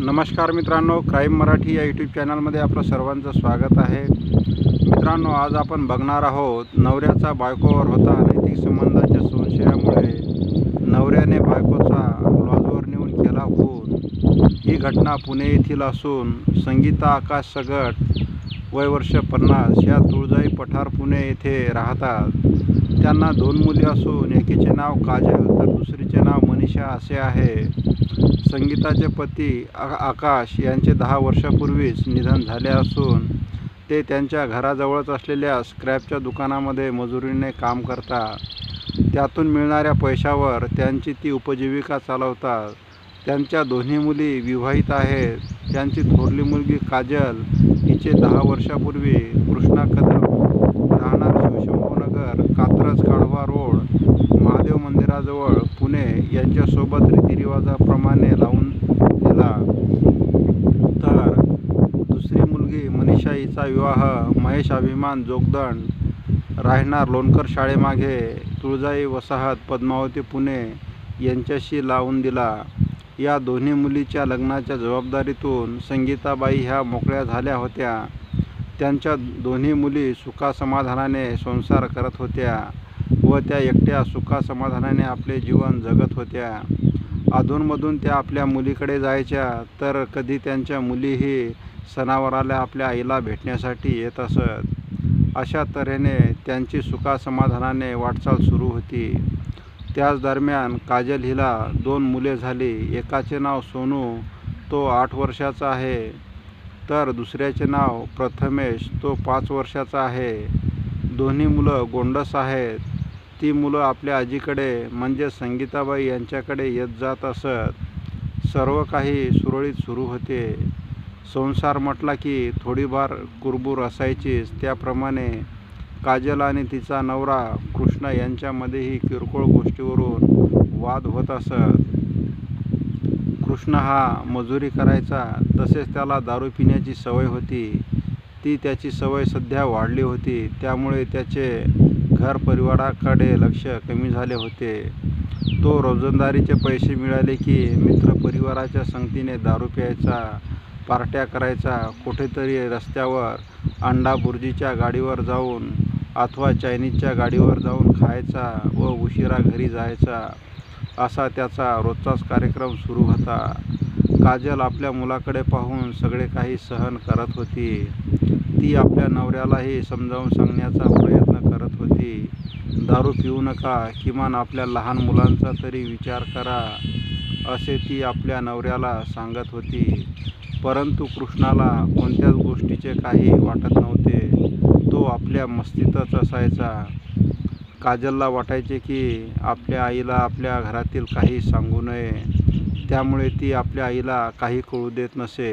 नमस्कार मित्रांनो क्राईम मराठी या यूट्यूब चॅनलमध्ये आपलं सर्वांचं स्वागत आहे. मित्रांनो आज आपण बघणार आहोत नवऱ्याचा बायकोवर होता अनैतिक संबंधाच्या संशयामुळे नवऱ्याने बायकोचा लॉजवर नेऊन केला खून. ही घटना पुणे येथील असून संगीता आकाश सगट वय वर्ष पन्नास या तुळजाई पठार पुणे येथे राहतात. त्यांना दोन मुली असून एकीचे नाव काजल तर दुसरीचे नाव मनीषा असे आहे. संगीताचे पती आ आकाश यांचे दहा वर्षापूर्वीच निधन झाले असून ते त्यांच्या घराजवळच असलेल्या स्क्रॅपच्या दुकानामध्ये मजुरीने काम करतात. त्यातून मिळणाऱ्या पैशावर त्यांची ती उपजीविका चालवतात. त्यांच्या दोन्ही मुली विवाहित आहेत. त्यांची थोरली मुलगी काजल हिचे दहा वर्षापूर्वी कृष्णा कदम राहणार शिवशंभूनगर कात्रज काढवा रोड महादेव मंदिराजवळ पुणे यांच्यासोबत रीतिरिवाजाप्रमाणे लावून दिला तर दुसरी मुलगी मनीषा हिचा विवाह महेश अभिमान जोगदंड राहणार लोणकर शाळेमागे तुळजाई वसाहत पद्मावती पुणे यांच्याशी लावून दिला. या दोन्ही मुलीच्या लग्नाच्या जबाबदारीतून संगीताबाई ह्या मोकळ्या झाल्या होत्या. त्यांच्या दोन्ही मुली सुखासमाधानाने संसार करत होत्या. व त्या एकट्या सुखासमाधानाने आपले जीवन जगत होत्या. अधूनमधून त्या आपल्या मुलीकडे जायच्या तर कधी त्यांच्या मुलीही सणावाराला आपल्या आईला भेटण्यासाठी येत असत. अशा तऱ्हेने त्यांची सुखासमाधानाने वाटचाल सुरू होती. त्याच दरम्यान काजल हिला दोन मुले झाली. एकाचे नाव सोनू तो आठ वर्षाचा आहे. तर दुसऱ्याचे नाव प्रथमेश तो पाच वर्षाचा आहे. दोन्ही मुलं गोंडस आहेत. ती मुलं आपल्या आजीकडे म्हणजे संगीताबाई यांच्याकडे येत जात असत. सर्व काही सुरळीत सुरू होते. संसार म्हटला की थोडीफार कुरबूर असायचीच. त्याप्रमाणे काजल आणि तिचा नवरा कृष्णा यांच्यामध्येही किरकोळ गोष्टीवरून वाद होत असत. कृष्ण हा मजुरी करायचा तसेच त्याला दारू पिण्याची सवय होती. ती त्याची सवय सध्या वाढली होती. त्यामुळे त्याचे घर परिवाराकडे लक्ष कमी झाले होते. तो रोजंदारीचे पैसे मिळाले की मित्रपरिवाराच्या संगतीने दारू प्यायचा पार्ट्या करायचा कुठेतरी रस्त्यावर अंडा बुर्जीच्या गाडीवर जाऊन अथवा चायनीजच्या गाडीवर जाऊन खायचा व उशिरा घरी जायचा असा त्याचा रोजचाच कार्यक्रम सुरू होता. काजल आपल्या मुलाकडे पाहून सगळे काही सहन करत होती. ती आपल्या नवऱ्यालाही समजावून सांगण्याचा प्रयत्न करत होती. दारू पिऊ नका किमान आपल्या लहान मुलांचा तरी विचार करा असे ती आपल्या नवऱ्याला सांगत होती. परंतु कृष्णाला कोणत्याच गोष्टीचे काही वाटत नव्हते. तो आपल्या मस्तीतच असायचा. काजलला वाटायचे की आपल्या आईला आपल्या घरातील काही सांगू नये. त्यामुळे ती आपल्या आईला काही कळू देत नसे.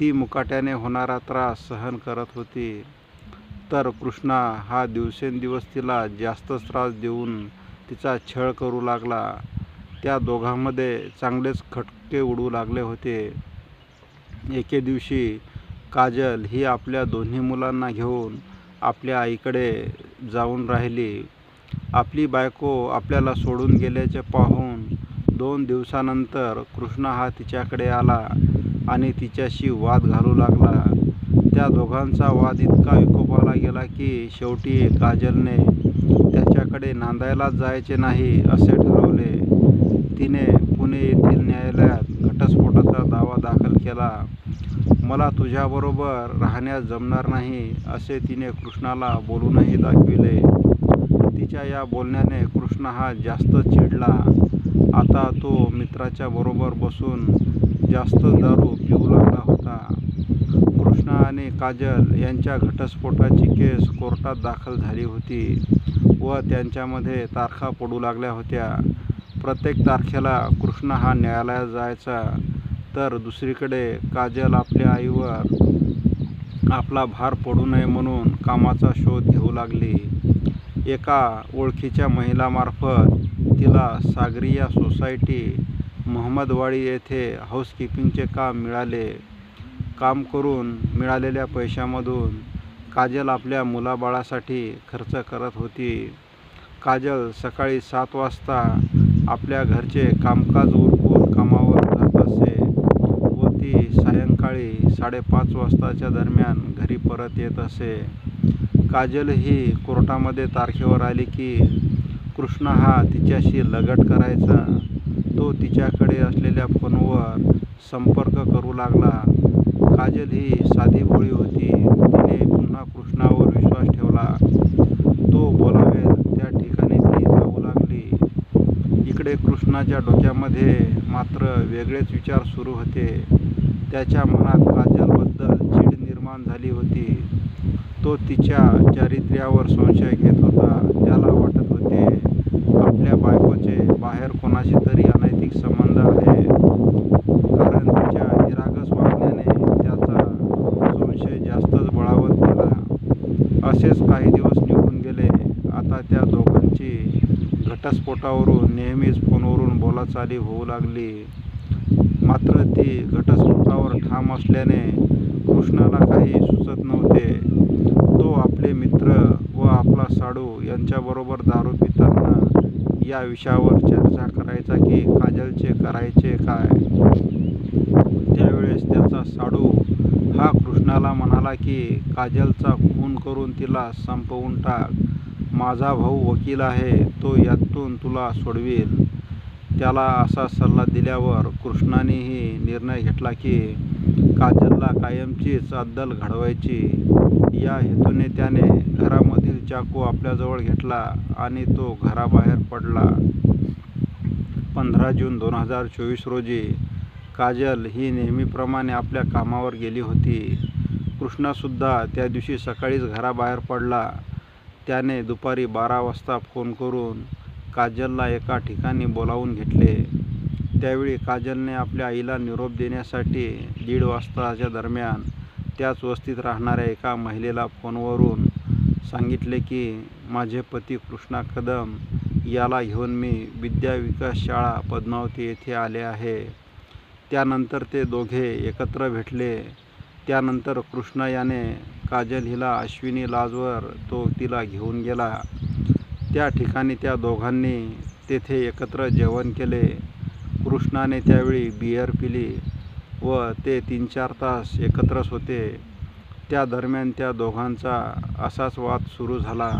ती मुकाट्याने होणारा त्रास सहन करत होती. तर कृष्णा हा दिवसेंदिवस तिला जास्तच त्रास देऊन तिचा छळ करू लागला. त्या दोघांमध्ये चांगलेच खटके उडू लागले होते. एके दिवशी काजल ही आपल्या दोन्ही मुलांना घेऊन आपल्या आईकडे जाऊन राहिली. आपली बायको आपल्याला सोडून गेल्याचे पाहून दोन दिवसानंतर कृष्णा हा तिच्याकडे आला. आणि तिच्याशी वाद घालू लागला. त्या दोघांचा वाद इतका विकोपाला गेला की शेवटी काजलने त्याच्याकडे नांदायलाच जायचे नाही असे ठरवले. तिने पुणे येथील न्यायालयात घटस्फोटाचा दावा दाखल केला. मला तुझ्याबरोबर राहण्यास जमणार नाही असे तिने कृष्णाला बोलूनही दाखविले. तिच्या या बोलण्याने कृष्ण हा जास्त चिडला. आता तो मित्राच्या बरोबर बसून जास्त दारू पिऊ लागला होता. कृष्णा आणि काजल यांच्या घटस्फोटाची केस कोर्टात दाखल झाली होती व त्यांच्यामध्ये तारखा पडू लागल्या होत्या. प्रत्येक तारखेला कृष्ण हा न्यायालयात जायचा तर दुसरीकडे काजल आपल्या आईवर आपला भार पडू नये म्हणून कामाचा शोध घेऊ लागली. एका ओळखीच्या महिलामार्फत तिला सागरिया सोसायटी महमदवाडी येथे हाऊसकीपिंगचे काम मिळाले. काम करून मिळालेल्या पैशामधून काजल आपल्या मुलाबाळासाठी खर्च करत होती. काजल सकाळी सात वाजता आपल्या घरचे कामकाज उरकून कामावर जात असे व ती सायंकाळी साडेपाच वाजताच्या दरम्यान घरी परत येत असे. काजल ही कोर्टामध्ये तारखेवर आली की कृष्ण हा तिच्याशी लगट करायचा. तो तिच्याकडे असलेल्या फोनवर संपर्क करू लागला. काजल ही साधी भोळी होती. तिने पुन्हा कृष्णावर विश्वास ठेवला. तो बोलावेल त्या ठिकाणी ती जाऊ लागली. इकडे कृष्णाच्या डोक्यामध्ये मात्र वेगळेच विचार सुरू होते. त्याच्या मनात काजलबद्दल चीड निर्माण झाली होती. तो तिच्या चारित्र्यावर संशय घेत होता. त्याला वाटत होते आपल्या बायकोचे बाहेर कोणाशी तरी अनैतिक संबंध आहे. कारण तिच्या निरागस वागण्याने त्याचा संशय जास्तच बळावत गेला. असेच काही दिवस निघून गेले. आता त्या दोघांची घटस्फोटावरून नेहमीच फोनवरून बोलाचाली होऊ लागली. मात्र ती घटस्फोटावर ठाम असल्याने कृष्णाला काही सुचत नव्हते. तो आपले मित्र व आपला साडू यांच्याबरोबर दारू पिताना या विषयावर चर्चा करायचा की काजलचे करायचे काय? त्यावेळेस त्याचा साडू हा कृष्णाला म्हणाला की काजलचा खून करून तिला संपवून टाक. माझा भाऊ वकील आहे तो यातून तुला सोडवेल. त्याला असा सल्ला दिल्यावर कृष्णानेही निर्णय घेतला की काजलला कायमचीच अद्दल घडवायची. या हेतूने त्याने घरामधील चाकू आपल्याजवळ घेतला आणि तो घराबाहेर पडला. पंधरा जून दोन हजार चोवीस रोजी काजल ही नेहमीप्रमाणे आपल्या कामावर गेली होती. कृष्णासुद्धा त्या दिवशी सकाळीच घराबाहेर पडला. त्याने दुपारी बारा वाजता फोन करून काजलला एका ठिकाणी बोलावून घेतले. त्यावेळी काजलने आपल्या आईला निरोप देण्यासाठी दीड वाजताच्या दरम्यान त्याच वस्तीत राहणाऱ्या एका महिलेला फोनवरून सांगितले की माझे पती कृष्णा कदम याला घेऊन मी विद्या विकास शाळा पद्मावती येथे आले आहे. त्यानंतर ते दोघे एकत्र भेटले. त्यानंतर कृष्णा याने काजल हिला अश्विनी लाजवर तो तिला घेऊन गेला. त्या ठिकाणी त्या दोघांनी तेथे एकत्र जेवण केले. कृष्णाने त्यावेळी बियर पिली व ते तीन चार तास एकत्रच होते. त्या दरम्यान त्या दोघांचा असाच वाद सुरू झाला.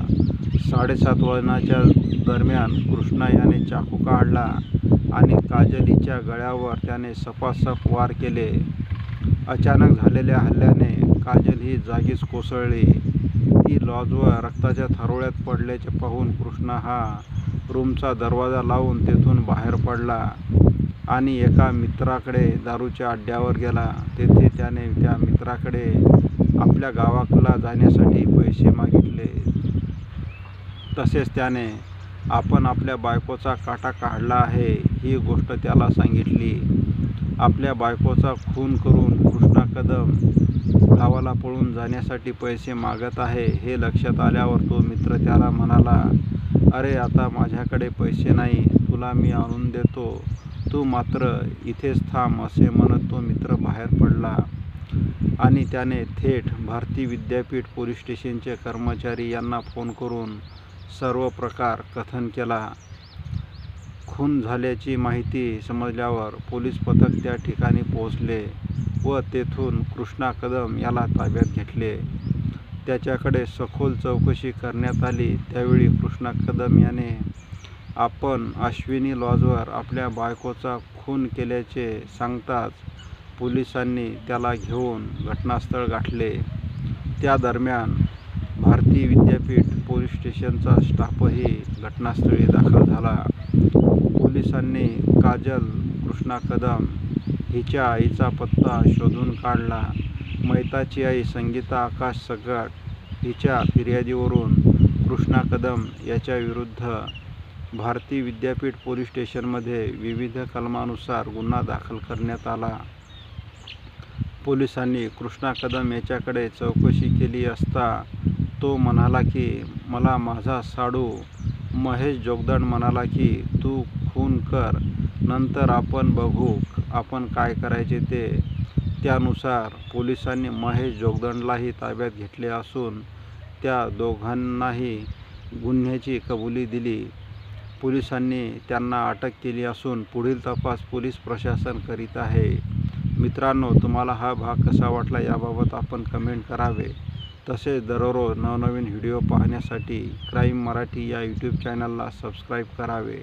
साडेसात वाजण्याच्या दरम्यान कृष्णा याने चाकू काढला आणि काजलीच्या गळ्यावर त्याने सपासप वार केले. अचानक झालेल्या हल्ल्याने काजल ही जागीच कोसळली. ती लॉजवर रक्ताच्या थारोळ्यात पडल्याचे पाहून कृष्णा हा रूमचा दरवाजा लावून तेथून बाहेर पडला आणि एका मित्राकडे दारूच्या अड्ड्यावर गेला. तेथे त्याने त्या मित्राकडे आपल्या गावाला जाण्यासाठी पैसे मागितले. तसेच त्याने आपण आपल्या बायकोचा काटा काढला आहे ही गोष्ट त्याला सांगितली. आपल्या बायकोचा खून करून कृष्णा कदम गावाला पळून जाण्यासाठी पैसे मागत आहे हे लक्षात आल्यावर तो मित्र त्याला म्हणाला अरे आता माझ्याकडे पैसे नाही तुला मी आणून देतो. तू मात्र इथेच थांब असे म्हणत तो मित्र बाहेर पडला. आणि त्याने थेट भारती विद्यापीठ पोलीस स्टेशनचे कर्मचारी यांना फोन करून सर्व प्रकार कथन केला. खून झाल्याची माहिती समजल्यावर पोलीस पथक त्या ठिकाणी पोहोचले. व तेथून कृष्णा कदम याला ताब्यात घेतले. त्याच्याकडे सखोल चौकशी करण्यात आली. त्यावेळी कृष्णा कदम याने आपण अश्विनी लॉजवर आपल्या बायकोचा खून केल्याचे सांगताच पोलिसांनी त्याला घेऊन घटनास्थळ गाठले. त्या दरम्यान भारती विद्यापीठ पोलीस स्टेशनचा स्टाफही घटनास्थळी दाखल झाला. पोलिसांनी काजल कृष्णा कदम हिच्या आईचा पत्ता शोधून काढला. मैताची आई संगीता आकाश सगट हिच्या फिर्यादीवरून कृष्णा कदम याच्याविरुद्ध भारती विद्यापीठ पोलीस स्टेशनमध्ये विविध कलमानुसार गुन्हा दाखल करण्यात आला. पोलिसांनी कृष्णा कदम याच्याकडे चौकशी केली असता तो म्हणाला की मला माझा साडू. महेश जोगदंड म्हणाला की तू खून कर. नंतर आपण बघू आपण काय करायचे ते. त्यानुसार पोलिसांनी महेश जोगदंडलाही ताब्यात घेतले असून त्या दोघांनाही गुन्ह्याची कबुली दिली. पोलिसांनी त्यांना अटक केली असून पुढील तपास पोलीस प्रशासन करीत आहे. मित्रांनो तुम्हाला हा भाग कसा वाटला याबाबत आपण कमेंट करावे. तसेच दररोज नवनवीन व्हिडिओ पाहण्यासाठी क्राईम मराठी या यूट्यूब चॅनलला सबस्क्राईब करावे.